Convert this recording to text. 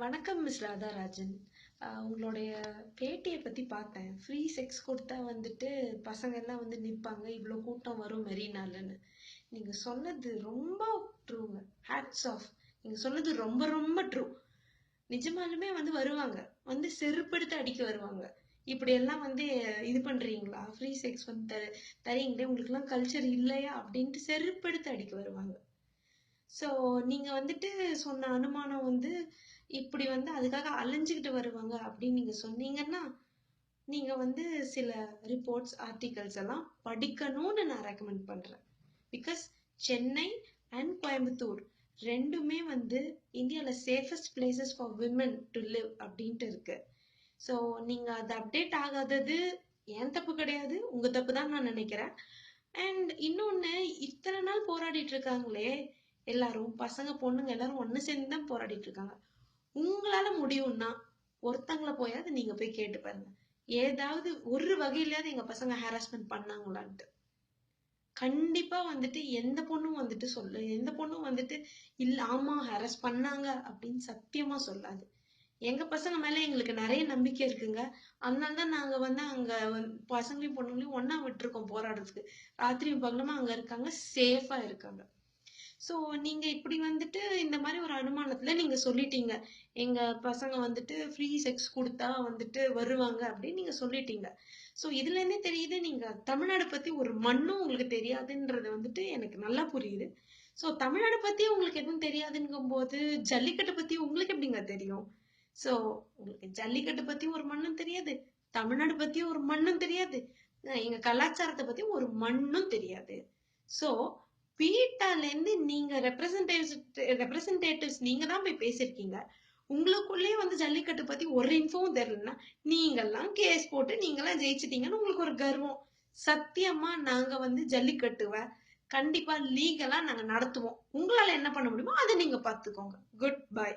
வணக்கம் மிஸ் ராதாராஜன். உங்களுடைய பேட்டியை பற்றி பார்த்தேன். ஃப்ரீ செக்ஸ் கொடுத்தா வந்துட்டு பசங்க எல்லாம் வந்து நிற்பாங்க இவ்வளோ கூட்டம் வரும் மெரினாலன்னு. நீங்கள் சொன்னது ரொம்ப ட்ரூங்க ஹேட்ஸ் ஆஃப் நீங்கள் சொன்னது ரொம்ப ரொம்ப ட்ரூ நிஜமாலுமே வந்து வருவாங்க. வந்து செருப்படுத்து அடிக்க வருவாங்க. இப்படியெல்லாம் வந்து இது பண்ணுறீங்களா ஃப்ரீ செக்ஸ் வந்து தர தரீங்களே? உங்களுக்குலாம் கல்ச்சர் இல்லையா? அப்படின்ட்டு செருப்படுத்து அடிக்க வருவாங்க. ஸோ நீங்க வந்துட்டு சொன்ன அனுமானம் வந்து இப்படி வந்து அதுக்காக அலைஞ்சுக்கிட்டு வருவாங்க அப்படின்னு நீங்க சொன்னீங்கன்னா நீங்க வந்து சில ரிப்போர்ட்ஸ் ஆர்டிகல்ஸ் எல்லாம் படிக்கணும்னு நான் ரெக்கமெண்ட் பண்றேன். பிகாஸ் சென்னை அண்ட் கோயம்புத்தூர் ரெண்டுமே வந்து இந்தியாவில் safest places for women to live அப்படின்ட்டு இருக்கு. ஸோ நீங்கள் அது அப்டேட் ஆகாதது ஏன் தப்பு கிடையாது உங்கள் தப்பு தான் நான் நினைக்கிறேன். அண்ட் இன்னொன்று இத்தனை நாள் போராடிட்டு இருக்காங்களே எல்லாரும் பசங்க பொண்ணுங்க எல்லாரும் ஒன்று சேர்ந்து தான் போராடிட்டு இருக்காங்க. உங்களால முடியும்னா ஒருத்தங்களை போயாவது நீங்க போய் கேட்டு பாருங்க. ஏதாவது ஒரு வகையிலாவது எங்க பசங்க ஹாராஸ்மெண்ட் பண்ணாங்களான்ட்டு. கண்டிப்பா வந்துட்டு எந்த பொண்ணும் வந்துட்டு சொல்லு எந்த பொண்ணும் வந்துட்டு இல்ல ஆமா ஹாரஸ் பண்ணாங்க அப்படின்னு சத்தியமா சொல்லாது. எங்க பசங்க மேல எங்களுக்கு நிறைய நம்பிக்கை இருக்குங்க. அதனால தான் நாங்க வந்து அங்க பசங்களையும் பொண்ணுங்களையும் ஒன்னா விட்டுருக்கோம் போராடுறதுக்கு. ராத்திரியும் பகலுமா அங்க இருக்காங்க சேஃபா இருக்காங்க. ஸோ நீங்க இப்படி வந்துட்டு இந்த மாதிரி ஒரு அனுமானத்துல நீங்க சொல்லிட்டீங்க. எங்க பசங்க வந்துட்டு ஃப்ரீ செக்ஸ் கொடுத்தா வந்துட்டு வருவாங்க அப்படின்னு நீங்க சொல்லிட்டீங்க. ஸோ இதுல இருந்தே தெரியுது நீங்க தமிழ்நாடு பத்தி ஒரு மண்ணும் உங்களுக்கு தெரியாதுன்றது வந்துட்டு எனக்கு நல்லா புரியுது. ஸோ தமிழ்நாடு பத்தி உங்களுக்கு எதுவும் தெரியாதுங்கும் போது ஜல்லிக்கட்டு பத்தி உங்களுக்கு எப்படிங்க தெரியும்? ஸோ உங்களுக்கு ஜல்லிக்கட்டு பத்தி ஒரு மண்ணும் தெரியாது தமிழ்நாடு பத்தி ஒரு மண்ணும் தெரியாது எங்கள் எங்க கலாச்சாரத்தை பத்தி ஒரு மண்ணும் தெரியாது. ஸோ பீட்டாலேருந்து நீங்கள் ரெப்ரசன்டேட்டிவ் ரெப்ரசன்டேட்டிவ்ஸ் நீங்கள் தான் போய் பேசியிருக்கீங்க உங்களுக்குள்ளேயே வந்து ஜல்லிக்கட்டு பற்றி ஒரு இன்ஃபோவும் தெரியலன்னா நீங்கள்லாம் கேஸ் போட்டு நீங்களாம் ஜெயிச்சிட்டீங்கன்னு உங்களுக்கு ஒரு கர்வம். சத்தியமாக நாங்கள் வந்து ஜல்லிக்கட்டுவை கண்டிப்பாக லீகலாக நாங்கள் நடத்துவோம். உங்களால் என்ன பண்ண முடியுமோ அதை நீங்கள் பார்த்துக்கோங்க. Good bye